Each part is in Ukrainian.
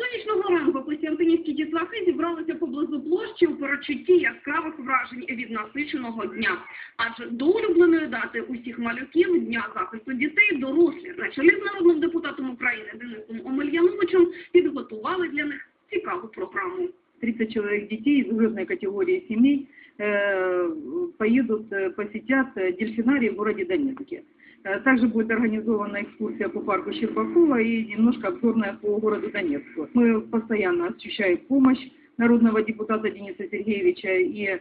Сонячного ранку костянтинівські дітлахи зібралися поблизу площі у перечутті яскравих вражень від насиченого дня. Адже до улюбленої дати усіх малюків Дня захисту дітей дорослі на чолі з народним депутатом України Денисом Омельяновичем підготували для них цікаву програму. 30 человек детей из угрозной категории семей э, поедут, э, посетят э, дельфинарий в городе Донецке. Э, Также будет организована экскурсия по парку Щербакова и немножко обзорная по городу Донецку. Мы постоянно ощущаем помощь народного депутата Дениса Сергеевича и э,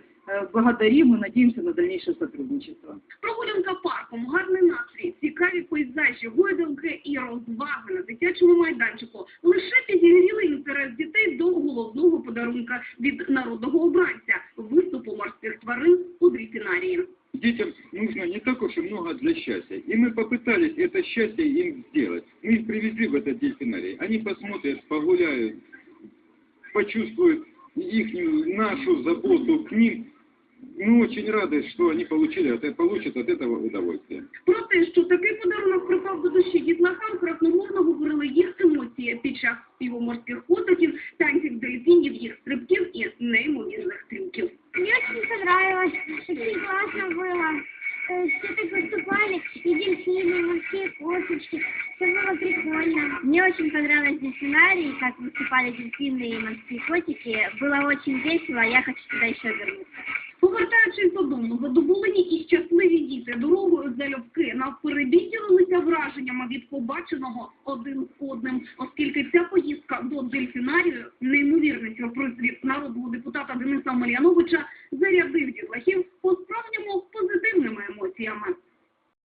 благодарим и надеемся на дальнейшее сотрудничество. Прогулянка парком, гарний настрій, цікаві пейзажі, гойдалки і розваги на дитячому майданчику лише підігріли інтерес дітей до головного подарунка від народного обранця – виступу морських тварин у дельфінарії. Детям нужно не так уж и много для счастья. И мы попытались это счастье им сделать. Мы их привезли в этот дельфинарий. Они посмотрят, погуляют, почувствуют их, нашу заботу к ним. Мы очень рады, что они получили, от- получат от этого удовольствие. Про те, що такий подарунок припав до душі дітлахам, красномовно говорили їх емоції під час співу морських котиків, танців дельфінів, їх стрибків і неймовірних дельфины, и морские кошечки. Все было прикольно. Мне очень понравилось дельфинарий, как выступали дельфины и морские котики. Было очень весело, я хочу туда еще вернуться. Повертаючись додому, задоволені і щасливі діти дорогою залюбки навперебій ділилися враженнями від побаченого один з одним, оскільки ця поїздка до дельфінарію, неймовірний сюрприз від народного депутата Дениса Мальяновича, зарядив дітлахів по-справжньому позитивними емоціями.